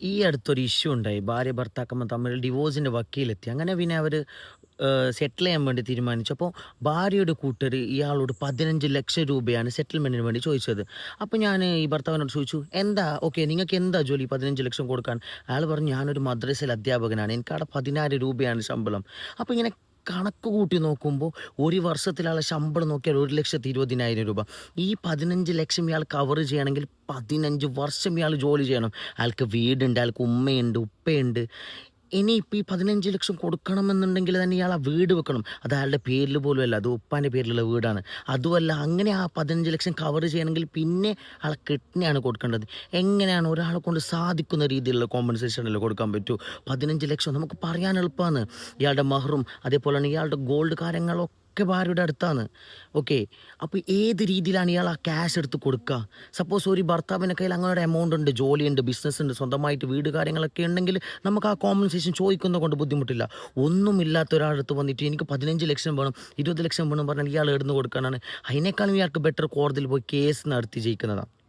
ഈ അടുത്തൊരു ഇഷ്യൂ ഉണ്ടായി. ഭാര്യ ഭർത്താക്കന്മാർ തമ്മിൽ ഡിവോഴ്സിന്റെ വക്കീലെത്തി. അങ്ങനെ പിന്നെ അവർ സെറ്റിൽ ചെയ്യാൻ വേണ്ടി തീരുമാനിച്ചു. അപ്പോൾ ഭാര്യയുടെ കൂട്ടർ ഇയാളോട് പതിനഞ്ച് ലക്ഷം രൂപയാണ് സെറ്റിൽമെന്റിന് വേണ്ടി ചോദിച്ചത്. അപ്പോൾ ഞാൻ ഈ ഭർത്താവിനോട് ചോദിച്ചു എന്താ? ഓക്കെ നിങ്ങൾക്ക് എന്താ ജോലി പതിനഞ്ച് ലക്ഷം കൊടുക്കാൻ? അയാൾ പറഞ്ഞു ഞാനൊരു മദ്രസയിൽ അധ്യാപകനാണ്. എനിക്ക് അവിടെ പതിനായിരം രൂപയാണ് ശമ്പളം. അപ്പോൾ ഇങ്ങനെ കണക്ക് കൂട്ടി നോക്കുമ്പോൾ ഒരു വർഷത്തിലുള്ള ശമ്പളം നോക്കിയാൽ ഒരു ലക്ഷത്തി ഇരുപതിനായിരം രൂപ. ഈ പതിനഞ്ച് ലക്ഷം ഇയാൾ കവർ ചെയ്യണമെങ്കിൽ പതിനഞ്ച് വർഷം ഇയാൾ ജോലി ചെയ്യണം. അയാൾക്ക് വീടുണ്ട് അയാൾക്ക് ഉമ്മയുണ്ട് ഉപ്പയുണ്ട്. ഇനി ഇപ്പം ഈ പതിനഞ്ച് ലക്ഷം കൊടുക്കണമെന്നുണ്ടെങ്കിൽ തന്നെ ഇയാൾ ആ വീട് വെക്കണം. അത് അയാളുടെ പേരിൽ പോലുമല്ല അത് ഉപ്പാന്റെ പേരിലുള്ള വീടാണ്. അതുമല്ല അങ്ങനെ ആ പതിനഞ്ച് ലക്ഷം കവർ ചെയ്യണമെങ്കിൽ പിന്നെ ആളെ കിഡ്നിയാണ് കൊടുക്കേണ്ടത്. എങ്ങനെയാണ് ഒരാളെ കൊണ്ട് സാധിക്കുന്ന രീതിയിലുള്ള കോമ്പൻസേഷൻ കോമ്പൻസേഷനല്ലേ കൊടുക്കാൻ പറ്റൂ? പതിനഞ്ച് ലക്ഷം നമുക്ക് പറയാൻ എളുപ്പമാണ്. ഇയാളുടെ മഹറും അതേപോലെ തന്നെ ഇയാളുടെ ഗോൾഡ് കാര്യങ്ങളൊക്കെ ഭാര്യയുടെ അടുത്താണ്. ഓക്കെ അപ്പോൾ ഏത് രീതിയിലാണ് ഇയാൾ ആ ക്യാഷ് എടുത്ത് കൊടുക്കുക സപ്പോസ് ഒരു ഭർത്താവിന്റെ കയ്യിൽ അങ്ങനെ ഒരു എമൗണ്ട് ഉണ്ട് ജോലിയുണ്ട് ബിസിനസ് ഉണ്ട് സ്വന്തമായിട്ട് വീട് കാര്യങ്ങളൊക്കെ ഉണ്ടെങ്കിൽ നമുക്ക് ആ കോമ്പൻസേഷൻ ചോദിക്കുന്നത് കൊണ്ട് ബുദ്ധിമുട്ടില്ല. ഒന്നുമില്ലാത്ത ഒരാളടുത്ത് വന്നിട്ട് എനിക്ക് പതിനഞ്ച് ലക്ഷം വേണം ഇരുപത് ലക്ഷം വേണം പറഞ്ഞാൽ ഇയാൾ എടുന്ന് കൊടുക്കാനാണ്. അതിനേക്കാളും ഇയാൾക്ക് ബെറ്റർ കോടതിയിൽ പോയി കേസ് നടത്തി ജയിക്കുന്നതാണ്.